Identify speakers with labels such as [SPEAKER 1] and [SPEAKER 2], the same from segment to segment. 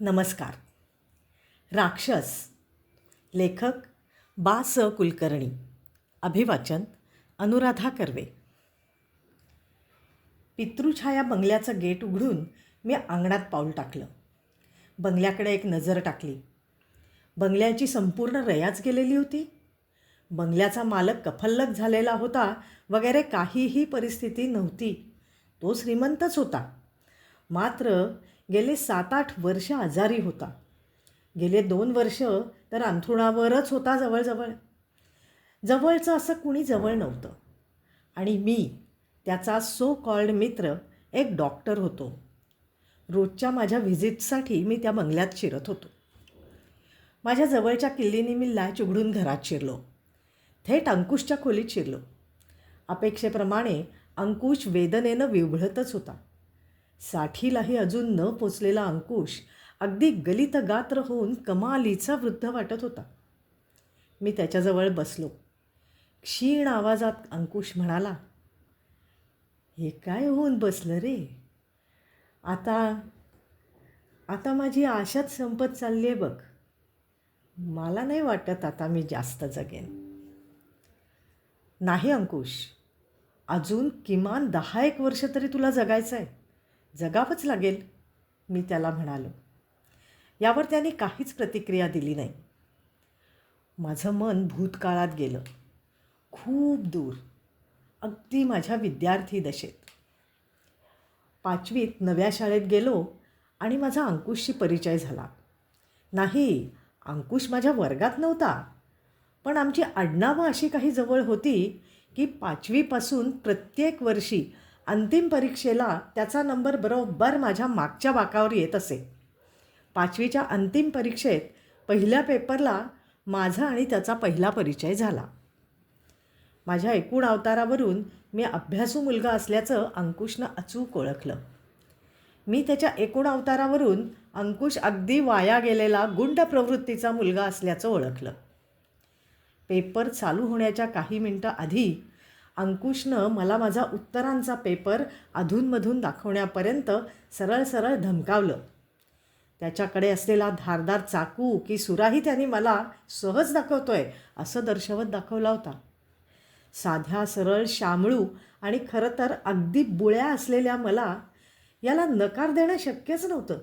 [SPEAKER 1] नमस्कार. राक्षस लेखक बा स कुलकर्णी अभिवाचन अनुराधा कर्वे. पितृछाया बंगल्याचं गेट उघडून मी अंगणात पाऊल टाकलं. बंगल्याकडे एक नजर टाकली. बंगल्याची संपूर्ण रयाच गेलेली होती. बंगल्याचा मालक कफल्लक झालेला होता वगैरे काहीही परिस्थिती नव्हती. तो श्रीमंतच होता. मात्र गेले सात आठ वर्ष आजारी होता. गेले दोन वर्ष तर अंथरुणावरच होता जवळजवळ. जवळचं असं कुणी जवळ नव्हतं. आणि मी त्याचा सो कॉल्ड मित्र एक डॉक्टर होतो. रोजच्या माझ्या व्हिजिटसाठी मी त्या बंगल्यात शिरत होतो. माझ्या जवळच्या किल्लीने मी लॅच उघडून घरात शिरलो. थेट अंकुशच्या खोलीत शिरलो. अपेक्षेप्रमाणे अंकुश वेदनेनं विवळतच होता. साठीलाही अजून न पोचलेला अंकुश अगदी गलित गात्र होऊन कमालीचा वृद्ध वाटत होता. मी त्याच्याजवळ बसलो. क्षीण आवाजात अंकुश म्हणाला हे काय होऊन बसलं रे? आता आता माझी आशाच संपत चालली आहे बघ. मला नाही वाटत आता मी जास्त जगेन. नाही अंकुश अजून किमान दहा एक वर्ष तरी तुला जगायचं आहे जगावंच लागेल मी त्याला म्हणालो. यावर त्याने काहीच प्रतिक्रिया दिली नाही. माझं मन भूतकाळात गेलं. खूप दूर. अगदी माझ्या विद्यार्थी दशेत. पाचवीत नव्या शाळेत गेलो आणि माझा अंकुशशी परिचय झाला. नाही अंकुश माझ्या वर्गात नव्हता पण आमची आडनावं अशी काही जवळ होती की पाचवीपासून प्रत्येक वर्षी अंतिम परीक्षेला त्याचा नंबर बरोबर माझ्या मागच्या बाकावर येत असे. पाचवीच्या अंतिम परीक्षेत पहिल्या पेपरला माझा आणि त्याचा पहिला परिचय झाला. माझ्या एकूण अवतारावरून मी अभ्यासू मुलगा असल्याचं अंकुशनं अचूक ओळखलं. मी त्याच्या एकूण अवतारावरून अंकुश अगदी वाया गेलेला गुंड प्रवृत्तीचा मुलगा असल्याचं ओळखलं. पेपर चालू होण्याच्या काही मिनटं आधी अंकुशनं मला माझा उत्तरांचा पेपर अधूनमधून दाखवण्यापर्यंत सरळ सरळ धमकावलं. त्याच्याकडे असलेला धारदार चाकू की सुराही त्याने मला सहज दाखवतोय असं दर्शवत दाखवला होता. साध्या सरळ शामळू आणि खरं तर अगदी बुळ्या असलेल्या मला याला नकार देणं शक्यच नव्हतं.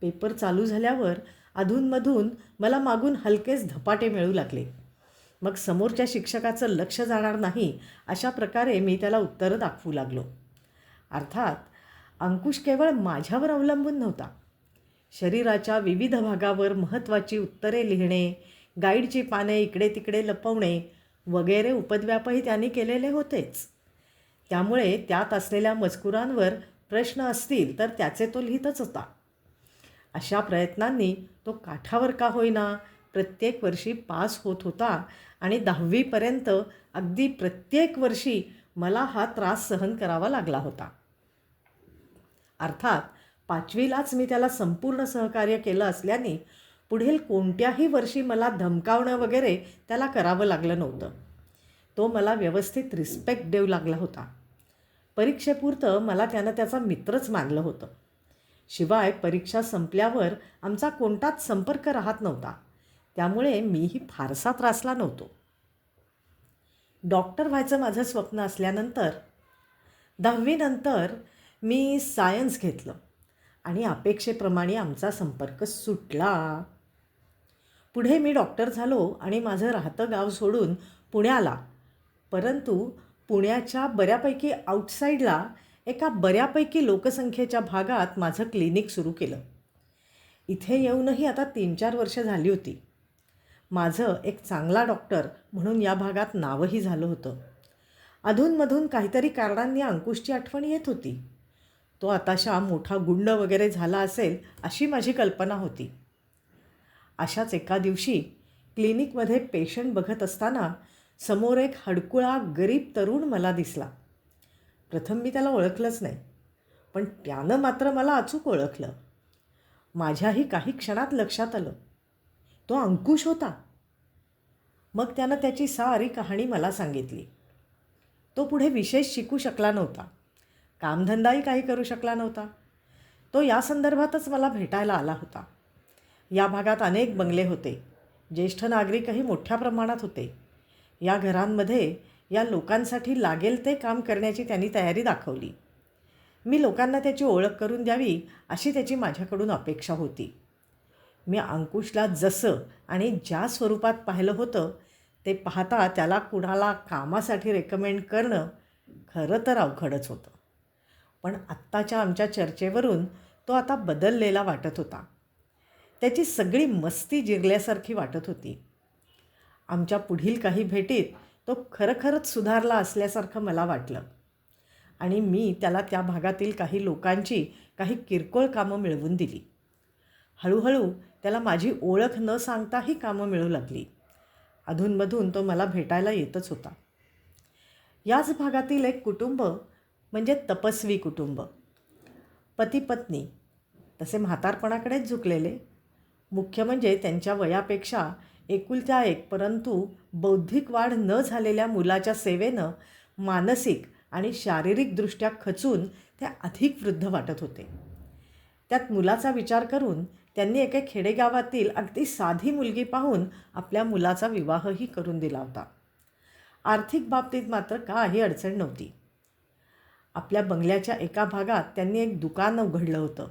[SPEAKER 1] पेपर चालू झाल्यावर अधूनमधून मला मागून हलकेच धपाटे मिळू लागले. मग समोरच्या शिक्षकाचं लक्ष जाणार नाही अशा प्रकारे मी त्याला उत्तरं दाखवू लागलो. अर्थात अंकुश केवळ माझ्यावर अवलंबून नव्हता. शरीराच्या विविध भागावर महत्त्वाची उत्तरे लिहिणे गाईडची पाने इकडे तिकडे लपवणे वगैरे उपद्व्यापही त्यांनी केलेले होतेच. त्यामुळे त्यात असलेल्या मजकुरांवर प्रश्न असतील तर त्याचे तो लिहितच होता. अशा प्रयत्नांनी तो काठावर का होईना प्रत्येक वर्षी पास होत होता आणि दहावीपर्यंत अगदी प्रत्येक वर्षी मला हा त्रास सहन करावा लागला होता. अर्थात पाचवीलाच मी त्याला संपूर्ण सहकार्य केलं असल्याने पुढील कोणत्याही वर्षी मला धमकावणं वगैरे त्याला करावं लागलं नव्हतं. तो मला व्यवस्थित रिस्पेक्ट देऊ लागला होता. परीक्षेपुरतं मला त्यानं त्याचा मित्रच मानलं होतं. शिवाय परीक्षा संपल्यावर आमचा कोणताच संपर्क राहत नव्हता. त्यामुळे मीही फारसा त्रासला नव्हतो. डॉक्टर व्हायचं माझं स्वप्न असल्यानंतर दहावीनंतर मी सायन्स घेतलं आणि अपेक्षेप्रमाणे आमचा संपर्क सुटला. पुढे मी डॉक्टर झालो आणि माझं राहतं गाव सोडून पुण्याला. परंतु पुण्याच्या बऱ्यापैकी आउटसाईडला एका बऱ्यापैकी लोकसंख्येच्या भागात माझं क्लिनिक सुरू केलं. इथे येऊनही आता तीन चार वर्ष झाली होती. माझं एक चांगला डॉक्टर म्हणून या भागात नावही झालं होतं. अधूनमधून काहीतरी कारणांनी अंकुशची आठवण येत होती. तो आताशा मोठा गुंड वगैरे झाला असेल अशी माझी कल्पना होती. अशाच एका दिवशी क्लिनिकमध्ये पेशंट बघत असताना समोर एक हडकुळा गरीब तरुण मला दिसला. प्रथम मी त्याला ओळखलंच नाही पण त्यानं मात्र मला अचूक ओळखलं. माझ्याही काही क्षणात लक्षात आलं. तो अंकुश होता. मग त्यानं त्याची सारी कहाणी मला सांगितली. तो पुढे विशेष शिकू शकला नव्हता. कामधंदाही काही करू शकला नव्हता. तो या संदर्भातच मला भेटायला आला होता. या भागात अनेक बंगले होते. ज्येष्ठ नागरिकही मोठ्या प्रमाणात होते. या घरांमध्ये या लोकांसाठी लागेल ते काम करण्याची त्यांनी तयारी दाखवली. मी लोकांना त्याची ओळख करून द्यावी अशी त्याची माझ्याकडून अपेक्षा होती. मी अंकुशला जसं आणि ज्या स्वरूपात पाहिलं होतं ते पाहता त्याला कुणाला कामासाठी रेकमेंड करणं खरं तर अवघडच होतं. पण आत्ताच्या आमच्या चर्चेवरून तो आता बदललेला वाटत होता. त्याची सगळी मस्ती जिरल्यासारखी वाटत होती. आमच्या पुढील काही भेटीत तो खरखरच सुधारला असल्यासारखं मला वाटलं. आणि मी त्याला त्या भागातील काही लोकांची काही किरकोळ कामं मिळवून दिली. हळूहळू त्याला माझी ओळख न सांगताही कामं मिळू लागली. अधूनमधून तो मला भेटायला येतच होता. याच भागातील एक कुटुंब म्हणजे तपस्वी कुटुंब. पती पत्नी तसे म्हातारपणाकडेच झुकलेले. मुख्य म्हणजे त्यांच्या वयापेक्षा एकुलत्या एक परंतु बौद्धिक वाढ न झालेल्या मुलाच्या सेवेनं मानसिक आणि शारीरिकदृष्ट्या खचून ते अधिक वृद्ध वाटत होते. त्यात मुलाचा विचार करून त्यांनी एका खेडेगावातील अगदी साधी मुलगी पाहून आपल्या मुलाचा विवाहही करून दिला होता. आर्थिक बाबतीत मात्र काही अडचण नव्हती. आपल्या बंगल्याच्या एका भागात त्यांनी एक दुकान उघडलं होतं.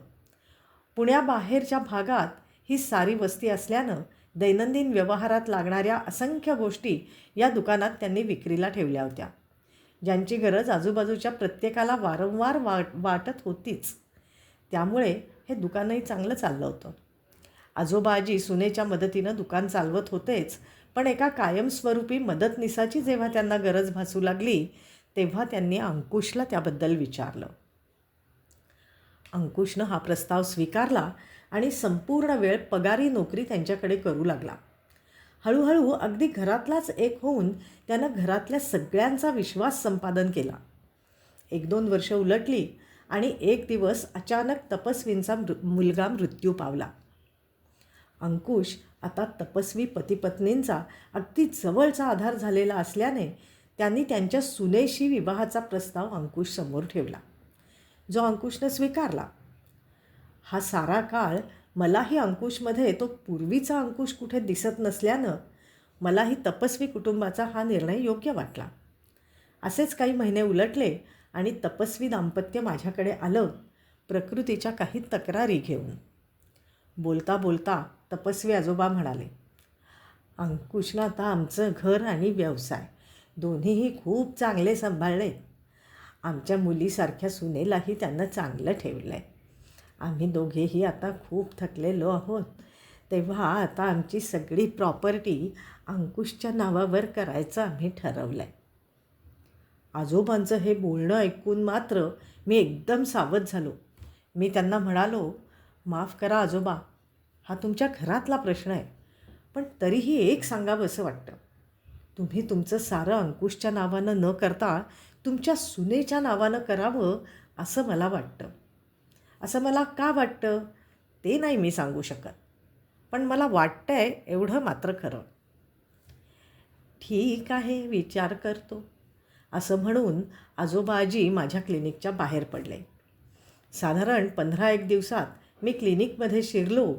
[SPEAKER 1] पुण्याबाहेरच्या भागात ही सारी वस्ती असल्यानं दैनंदिन व्यवहारात लागणाऱ्या असंख्य गोष्टी या दुकानात त्यांनी विक्रीला ठेवल्या होत्या. ज्यांची गरज आजूबाजूच्या प्रत्येकाला वारंवार वाट वाटत होतीच. त्यामुळे हे दुकानही चांगलं चाललं होतं. आजोबाजी सुनेच्या मदतीनं दुकान चालवत होतेच पण एका कायमस्वरूपी मदतनिसाची जेव्हा त्यांना गरज भासू लागली तेव्हा त्यांनी अंकुशला त्याबद्दल विचारलं. अंकुशनं हा प्रस्ताव स्वीकारला आणि संपूर्ण वेळ पगारी नोकरी त्यांच्याकडे करू लागला. हळूहळू अगदी घरातलाच एक होऊन त्यानं घरातल्या सगळ्यांचा विश्वास संपादन केला. एक दोन वर्ष उलटली आणि एक दिवस अचानक तपस्वींचा मृ मुलगा मृत्यू पावला. अंकुश आता तपस्वी पतीपत्नींचा अगदी जवळचा आधार झालेला असल्याने त्यांनी त्यांच्या सुनेशी विवाहाचा प्रस्ताव अंकुश समोर ठेवला. जो अंकुशनं स्वीकारला. हा सारा काळ मलाही अंकुशमध्ये तो पूर्वीचा अंकुश कुठे दिसत नसल्यानं मलाही तपस्वी कुटुंबाचा हा निर्णय योग्य वाटला. असेच काही महिने उलटले आणि तपस्वी दाम्पत्य माझ्याकडे आलं प्रकृतीच्या काही तक्रारी घेऊन. बोलता बोलता तपस्वी आजोबा म्हणाले अंकुशनं आता आमचं घर आणि व्यवसाय दोन्हीही खूप चांगले सांभाळले. आमच्या मुलीसारख्या सुनेलाही त्यांना चांगलं ठेवलं आहे आम्ही दोघेही आता खूप थकलेलो आहोत. तेव्हा आता आमची सगळी प्रॉपर्टी अंकुशच्या नावावर करायचं आम्ही ठरवलं आहे आजोबांचं हे बोलणं ऐकून मात्र मी एकदम सावध झालो. मी त्यांना म्हणालो माफ करा आजोबा हा तुमच्या घरातला प्रश्न आहे पण तरीही एक सांगावं असं वाटतं. तुम्ही तुमचं सारं अंकुशच्या नावानं न करता तुमच्या सुनेच्या नावानं करावं असं मला वाटतं. असं मला का वाटतं? ते नाही मी सांगू शकत पण मला वाटतं आहे एवढं मात्र खरं. ठीक आहे विचार करतो. असं म्हणून आजोबाजी माझ्या क्लिनिकच्या बाहेर पडले. साधारण पंधरा एक दिवसात मी क्लिनिकमध्ये शिरलो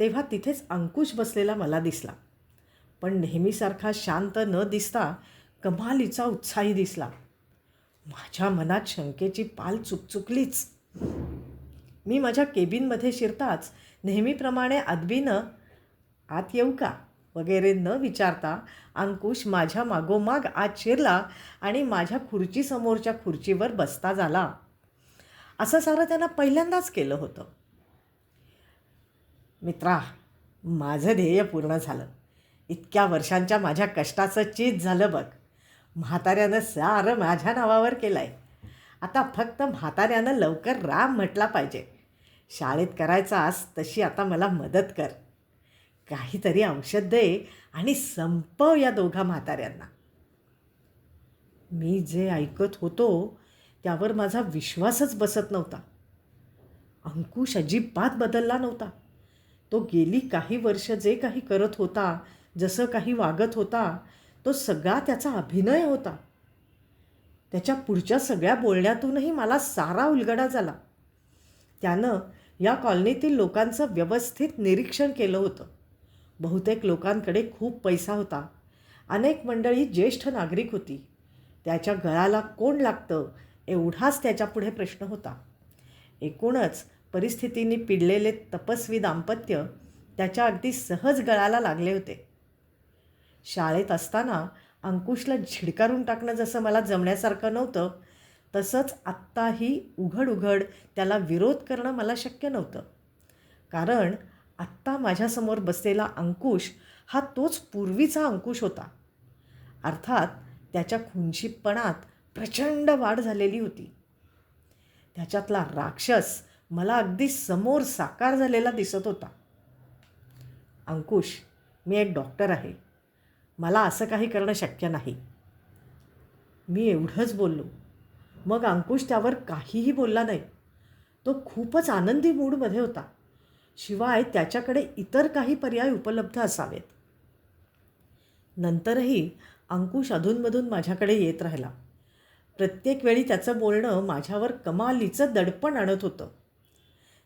[SPEAKER 1] तेव्हा तिथेच अंकुश बसलेला मला दिसला. पण नेहमीसारखा शांत न दिसता कमालीचा उत्साही दिसला. माझ्या मनात शंकेची पाल चुकचुकलीच. मी माझ्या केबिनमध्ये शिरताच नेहमीप्रमाणे आदबीनं आत येऊ का? वगैरे न विचारता अंकुश माझ्या मागोमाग आत शिरला आणि माझ्या खुर्चीसमोरच्या खुर्चीवर बसता झाला. असं सारं त्यानं पहिल्यांदाच केलं होतं. मित्रा माझं ध्येय पूर्ण झालं. इतक्या वर्षांच्या माझ्या कष्टाचं चीज झालं बघ. म्हाताऱ्यानं सारं माझ्या नावावर केलं आहे आता फक्त म्हाताऱ्यानं लवकर राम म्हटला पाहिजे. शाळेत करायचा आस तशी आता मला मदत कर. काहीतरी औषध दे आणि संपव या दोघा म्हाताऱ्यांना. मी जे ऐकत होतो त्यावर माझा विश्वासच बसत नव्हता. अंकुश अजिबात बदलला नव्हता. तो गेली काही वर्ष जे काही करत होता जसं काही वागत होता तो सगळा त्याचा अभिनय होता. त्याच्या पुढच्या सगळ्या बोलण्यातूनही मला सारा उलगडा झाला. त्यानं या कॉलनीतील लोकांचं व्यवस्थित निरीक्षण केलं होतं. बहुतेक लोकांकडे खूप पैसा होता. अनेक मंडळी ज्येष्ठ नागरिक होती. त्याच्या गळाला कोण लागतं एवढाच त्याच्यापुढे प्रश्न होता. एकूणच परिस्थितीने पिडलेले तपस्वी दाम्पत्य त्याच्या अगदी सहज गळाला लागले होते. शाळेत असताना अंकुशला झिडकारून टाकणं जसं मला जमण्यासारखं नव्हतं तसंच आत्ताही उघड उघड त्याला विरोध करणं मला शक्य नव्हतं. कारण आत्ता माझ्यासमोर बसलेला अंकुश हा तोच पूर्वीचा अंकुश होता. अर्थात त्याच्या खुंशीपणात प्रचंड वाढ झालेली होती. त्याच्यातला राक्षस मला अगदी समोर साकार झालेला दिसत होता. अंकुश मी एक डॉक्टर आहे. मला असं काही करणं शक्य नाही. मी एवढंच बोललो. मग अंकुश त्यावर काहीही बोलला नाही. तो खूपच आनंदी मूडमध्ये होता. शिवाय त्याच्याकडे इतर काही पर्याय उपलब्ध असावेत. नंतरही अंकुश अधूनमधून माझ्याकडे येत राहिला. प्रत्येक वेळी त्याचं बोलणं माझ्यावर कमालीचं दडपण आणत होतं.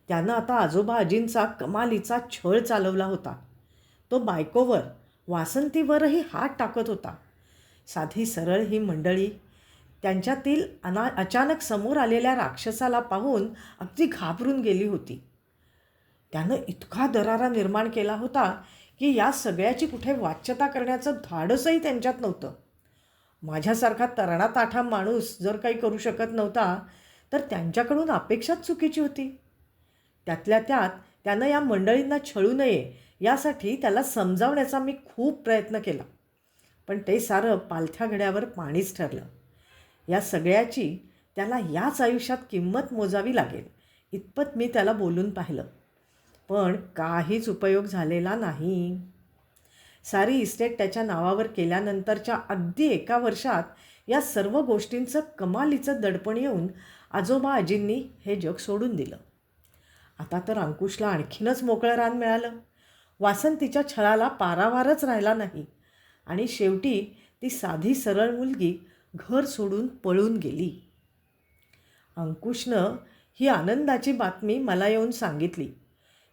[SPEAKER 1] त्यानं आता आजोबा आजींचा कमालीचा छळ चालवला होता. तो बायकोवर वासंतीवरही हात टाकत होता. साधी सरळ ही मंडळी त्यांच्यातील अना अचानक समोर आलेल्या राक्षसाला पाहून अगदी घाबरून गेली होती. त्यानं इतका दरारा निर्माण केला होता की या सगळ्याची कुठे वाच्यता करण्याचं धाडसही त्यांच्यात नव्हतं. माझ्यासारखा तरणा ताठा माणूस जर काही करू शकत नव्हता तर त्यांच्याकडून अपेक्षाच चुकीची होती. त्यातल्या त्यात त्यानं या मंडळींना छळू नये यासाठी त्याला समजावण्याचा मी खूप प्रयत्न केला. पण ते सारं पालथ्या घड्यावर पाणीच ठरलं. या सगळ्याची त्याला याच आयुष्यात किंमत मोजावी लागेल इतपत मी त्याला बोलून पाहिलं. पण काहीच उपयोग झालेला नाही. सारी इस्टेट त्याच्या नावावर केल्यानंतरच्या अगदी एका वर्षात या सर्व गोष्टींचं कमालीचं दडपण येऊन आजोबा आजींनी हे जग सोडून दिलं. आता तर अंकुशला आणखीनच मोकळं रान मिळालं. वासंतीच्या छळाला पारावारच राहिला नाही आणि शेवटी ती साधी सरळ मुलगी घर सोडून पळून गेली. अंकुशनं ही आनंदाची बातमी मला येऊन सांगितली.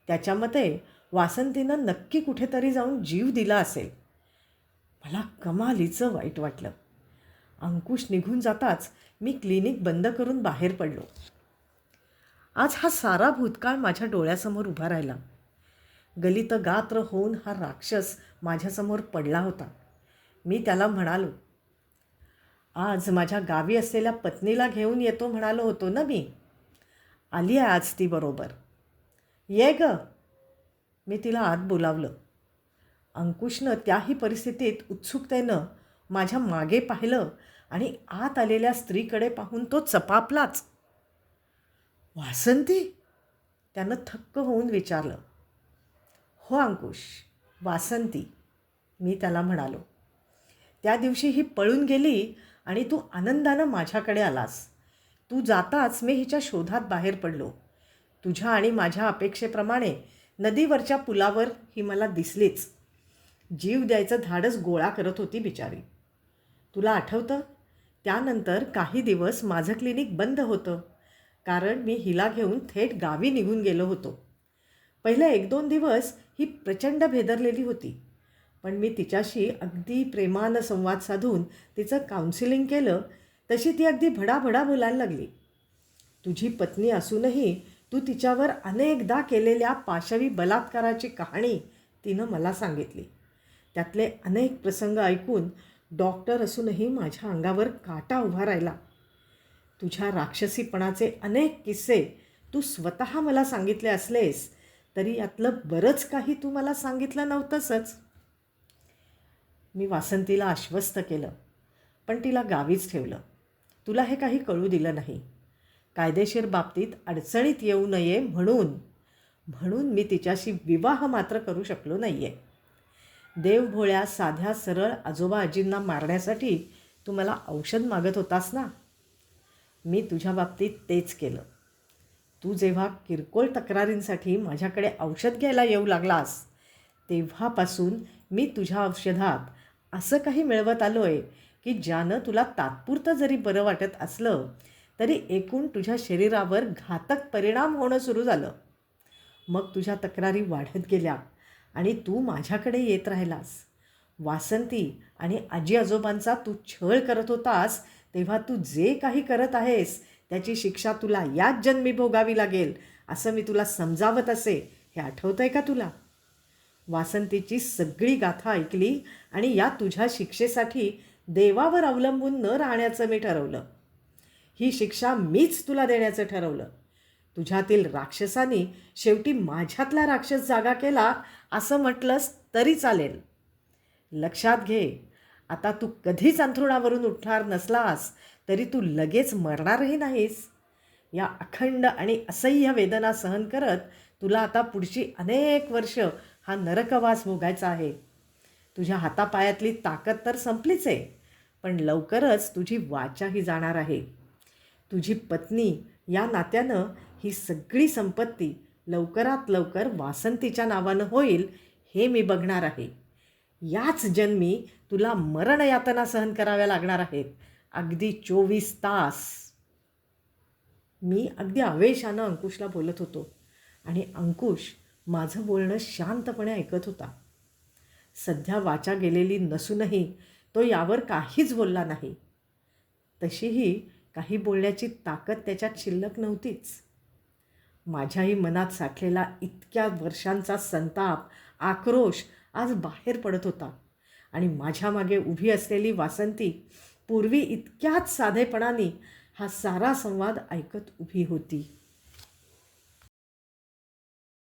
[SPEAKER 1] त्याच्या मते वासंतीनं नक्की कुठेतरी जाऊन जीव दिला असेल. मला कमालीचं वाईट वाटलं. अंकुश निघून जाताच मी क्लिनिक बंद करून बाहेर पडलो. आज हा सारा भूतकाळ माझ्या डोळ्यासमोर उभा राहिला. गलित गात्र होऊन हा राक्षस माझ्यासमोर पडला होता. मी त्याला म्हणालो आज माझ्या गावी असलेल्या पत्नीला घेऊन येतो म्हणालो होतो ना मी. आली आहे आज ती बरोबर. ये ग. मी तिला आत बोलावलं. अंकुशनं त्याही परिस्थितीत उत्सुकतेनं माझ्या मागे पाहिलं आणि आत आलेल्या स्त्रीकडे पाहून तो चपापलाच. वासंती? त्यानं थक्क होऊन विचारलं. हो अंकुश वासंती मी त्याला म्हणालो. त्या दिवशी ही पळून गेली आणि तू आनंदानं माझ्याकडे आलास. तू जाताच मी हिच्या शोधात बाहेर पडलो. तुझ्या आणि माझ्या अपेक्षेप्रमाणे नदीवरच्या पुलावर ही मला दिसलीच. जीव द्यायचं धाडस गोळा करत होती बिचारी. तुला आठवतं? त्यानंतर काही दिवस माझं क्लिनिक बंद होतं. कारण मी हिला घेऊन थेट गावी निघून गेलो होतो. पहिले एक दोन दिवस ही प्रचंड भेदरलेली होती. पण मी तिच्याशी अगदी प्रेमानं संवाद साधून तिचं काउन्सिलिंग केलं तशी ती अगदी भडाभडा बोलायला लागली. तुझी पत्नी असूनही तू तिच्यावर अनेकदा केलेल्या पाशवी बलात्काराची कहाणी तिनं मला सांगितली. त्यातले अनेक प्रसंग ऐकून डॉक्टर असूनही माझ्या अंगावर काटा उभा राहिला. तुझ्या राक्षसीपणाचे अनेक किस्से तू स्वतः मला सांगितले असलेस तरी यातलं बरंच काही तू मला सांगितलं नव्हतंसच. मी वासंतीला आश्वस्त केलं पण तिला गावीच ठेवलं. तुला हे काही कळू दिलं नाही. कायदेशीर बाबतीत अडचणीत येऊ नये म्हणून म्हणून मी तिच्याशी विवाह मात्र करू शकलो नाही आहे देवभोळ्या साध्या सरळ आजोबा आजींना मारण्यासाठी तू मला औषध मागत होतास ना? मी तुझ्या बाबतीत तेच केलं. तू जेव्हा किरकोळ तक्रारींसाठी माझ्याकडे औषध घ्यायला येऊ लागलास तेव्हापासून मी तुझ्या औषधात असं काही मिळवत आलो आहे की ज्यानं तुला तात्पुरतं जरी बरं वाटत असलं तरी एकूण तुझ्या शरीरावर घातक परिणाम होणं सुरू झालं. मग तुझ्या तक्रारी वाढत गेल्या आणि तू माझ्याकडे येत राहिलास. वासंती आणि आजी आजोबांचा तू छळ करत होतास तेव्हा तू जे काही करत आहेस त्याची शिक्षा तुला याच जन्मी भोगावी लागेल असं मी तुला समजावत असे. हे आठवतं आहे का तुला? वासंतीची सगळी गाथा ऐकली आणि या तुझ्या शिक्षेसाठी देवावर अवलंबून न राहण्याचं मी ठरवलं. ही शिक्षा मीच तुला देण्याचं ठरवलं. तुझ्यातील राक्षसानी शेवटी माझ्यातला राक्षस जागा केला असं म्हटलंस तरी चालेल. लक्षात घे आता तू कधीच अंथरुणावरून उठणार नसलास तरी तू लगेच मरणारही नाहीस. या अखंड आणि असह्य वेदना सहन करत तुला आता पुढची अनेक वर्ष हा नरकवास भोगायचा आहे. तुझ्या हातापायातली ताकद तर संपलीच आहे पण लवकरच तुझी वाचाही जाणार आहे. तुझी पत्नी या नात्यानं ही सगळी संपत्ती लवकरात लवकर वासंतीच्या नावानं होईल हे मी बघणार आहे. याच जन्मी तुला मरणयातना सहन कराव्या लागणार आहेत. अगदी चोवीस तास. मी अगदी आवेशानं अंकुशला बोलत होतो आणि अंकुश माझं बोलणं शांतपणे ऐकत होता. सध्या वाचा गेलेली नसूनही तो यावर काहीच बोलला नाही. तशीही काही बोलण्याची ताकद त्याच्यात शिल्लक नव्हतीच. माझ्याही मनात साठलेला इतक्या वर्षांचा संताप आक्रोश आज बाहेर पडत होता आणि माझ्या मागे उभी असलेली वासंती पूर्वी इतक्याच साधेपणाने हा सारा संवाद ऐकत उभी होती.